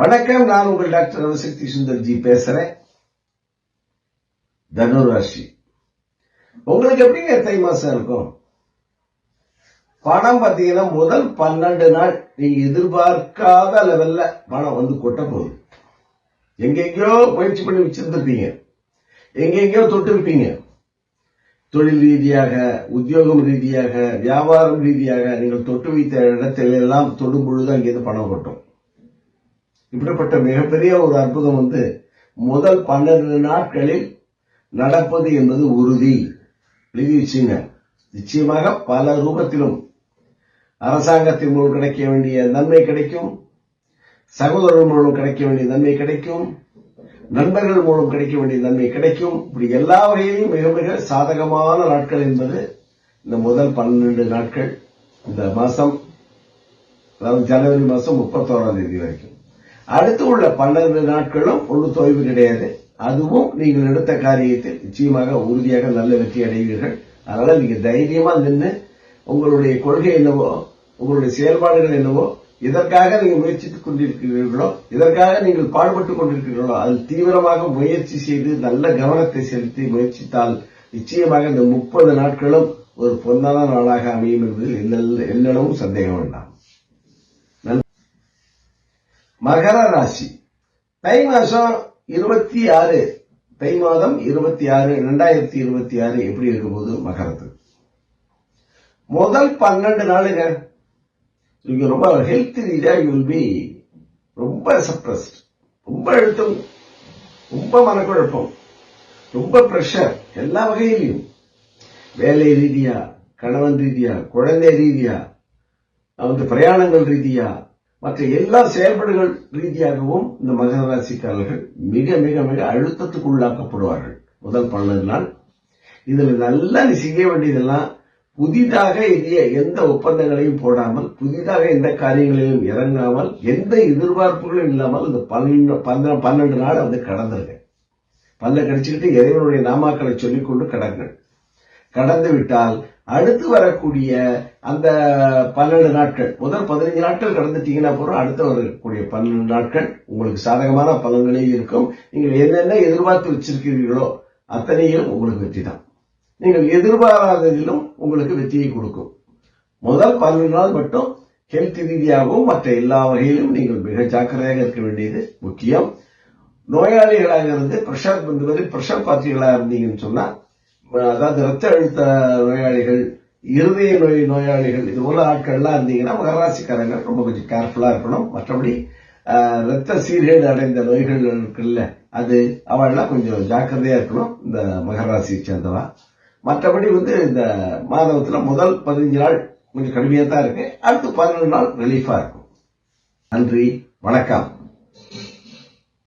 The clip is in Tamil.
வணக்கம் நான் உங்கள் டாக்டர் ரவசக்தி சுந்தர்ஜி பேசுறேன். தனுர் உங்களுக்கு எப்படிங்க தை மாசம் இருக்கும்? பணம் பாத்தீங்கன்னா முதல் பன்னெண்டு நாள் நீங்க எதிர்பார்க்காத லெவல்ல பணம் வந்து கொட்ட போகுது. எங்கெங்கயோ முயற்சி பண்ணி வச்சிருந்திருப்பீங்க. எங்கெங்கயோ தொட்டிருப்பீங்க. தொழில் ரீதியாக உத்தியோகம் ரீதியாக வியாபாரம் ரீதியாக நீங்கள் தொட்டு வைத்த இடத்தில் எல்லாம் தொடும் பொழுது அங்கேருந்து பணம் கொட்டும். இப்படிப்பட்ட மிகப்பெரிய ஒரு அற்புதம் வந்து முதல் பன்னெண்டு நாட்களில் நடப்பது என்பது உறுதி. எழுதி வச்சுங்க நிச்சயமாக பல ரூபத்திலும் அரசாங்கத்தின் மூலம் கிடைக்க வேண்டிய நன்மை கிடைக்கும். சகோதரர்கள் மூலம் கிடைக்க வேண்டிய நன்மை கிடைக்கும். நண்பர்கள் மூலம் கிடைக்க வேண்டிய நன்மை கிடைக்கும். இப்படி எல்லா வகையிலும் மிக மிக சாதகமான நாட்கள் என்பது இந்த முதல் பன்னெண்டு நாட்கள். இந்த மாசம் அதாவது ஜனவரி மாசம் முப்பத்தோராம் தேதி வரைக்கும். அடுத்து உள்ள பன்னெண்டு நாட்களும் ஒரு தொய்வு கிடையாது. அதுவும் நீங்கள் எடுத்த காரியத்தில் நிச்சயமாக உறுதியாக நல்ல வெற்றி அடைவீர்கள். அதனால நீங்க தைரியமா நின்று உங்களுடைய கொள்கை என்னவோ உங்களுடைய செயல்பாடுகள் என்னவோ இதற்காக நீங்கள் முயற்சித்துக் கொண்டிருக்கிறீர்களோ இதற்காக நீங்கள் பாடுபட்டுக் கொண்டிருக்கிறீர்களோ அதில் தீவிரமாக முயற்சி செய்து நல்ல கவனத்தை செலுத்தி முயற்சித்தால் நிச்சயமாக இந்த முப்பது நாட்களும் ஒரு பொன்னான நாளாக அமையும் என்பதில் எந்த- எல்லளவும் சந்தேகம் வேண்டாம். மகர ராசி. தை மாசம் இருபத்தி ஆறு தை மாதம் இருபத்தி ஆறு ரெண்டாயிரத்தி இருபத்தி ஆறு எப்படி இருக்கும் போது மகரத்துக்கு? முதல் பன்னெண்டு நாளுங்க. நீங்க ரொம்ப ஹெல்த் ரீதியா யூ வில் பி ரொம்ப சப்ரஸ்ட் ரொம்ப அழுத்தம் ரொம்ப மனக்குழப்பம் ரொம்ப பிரஷர் எல்லா வகையிலையும். வேலை ரீதியா கணவன் ரீதியா குழந்தை ரீதியா வந்து பிரயாணங்கள் ரீதியா மற்ற எல்லா செயல்பாடுகள் ரீதியாகவும் இந்த மகர ராசிக்காரர்கள் மிக மிக மிக அழுத்தத்துக்கு உள்ளாக்கப்படுவார்கள் முதல் பன்னெண்டு நாள் இதுல நல்லா நீ செய்ய வேண்டியதெல்லாம் புதிதாக எந்த ஒப்பந்தங்களையும் போடாமல் புதிதாக எந்த காரியங்களிலும் இறங்காமல் எந்த எதிர்பார்ப்புகளும் இல்லாமல் இந்த பன்னெண்டு பன்னெண்டு நாள் வந்து கடந்துருங்க. பல்ல கடிச்சுக்கிட்டு இறைவனுடைய நாமாக்களை சொல்லிக்கொண்டு கடங்கள். கடந்து விட்டால் அடுத்து வரக்கூடிய அந்த பன்னெண்டு நாட்கள் முதல் பதினைஞ்சு நாட்கள் கடந்துட்டீங்கன்னா அப்புறம் அடுத்து வரக்கூடிய பன்னெண்டு நாட்கள் உங்களுக்கு சாதகமான பலன்களே இருக்கும். நீங்கள் என்னென்ன எதிர்பார்த்து வச்சிருக்கிறீர்களோ அத்தனையும் உங்களுக்கு வெற்றி தான். நீங்கள் எதிர்பாராததிலும் உங்களுக்கு வெற்றியை கொடுக்கும். முதல் பன்னெண்டு நாள் மட்டும் ஹெல்த் ரீதியாகவும் மற்ற எல்லா வகையிலும் நீங்கள் மிக ஜாக்கிரதையாக இருக்க வேண்டியது முக்கியம். நோயாளிகளாக இருந்து பிரஷர் வந்து பிரஷர் பாத்திரிகளாக இருந்தீங்கன்னு சொன்னா அதாவது ரத்த அழுத்த நோயாளிகள் இருதய நோய் நோயாளிகள் இது போல ஆட்கள்லாம் இருந்தீங்கன்னா மகராசிக்காரங்க ரொம்ப கொஞ்சம் கேர்ஃபுல்லா இருக்கணும். மற்றபடி ஆஹ், ரத்த சீர்கேடு அடைந்த நோய்கள் இருக்குல்ல அது அவள்லாம் கொஞ்சம் ஜாக்கிரதையா இருக்கணும். இந்த மகராசியை சேர்ந்தவா. மற்றபடி வந்து இந்த மாதவத்துல முதல் பதினஞ்சு நாள் கொஞ்சம் கடுமையா தான் இருக்கு. அடுத்து பதினொன்று நாள் ரிலீஃபா இருக்கும். நன்றி. வணக்கம்.